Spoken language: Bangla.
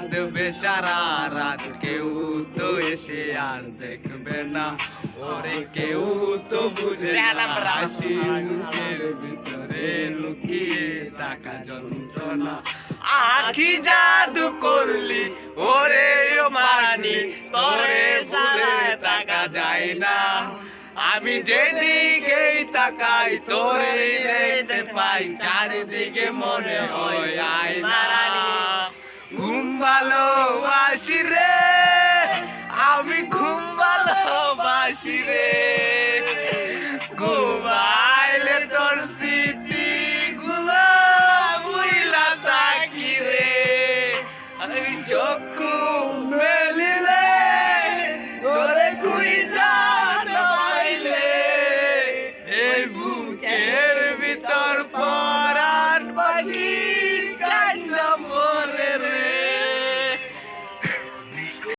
কাঁদবে সারা রাত কেউ তো এসে আর দেখবে না। ওরে কেউ তো বুঝে হাসি মুখের ভিতরে লুকিয়ে টাকা যন্ত্রণা। আখি জাদু করলি? ওরে ও মারানি তোরে সারা টাকা যায় না। আমি যেদিকেই তাকাই সরে পাই চারিদিকে মনে হয় ভালোবাসি রে, আমি ঘুম ভালোবাসি রে। ঘুমাইলে তোর স্মৃতি গুলো বুইলা থাকি রে। আমি চক্ষু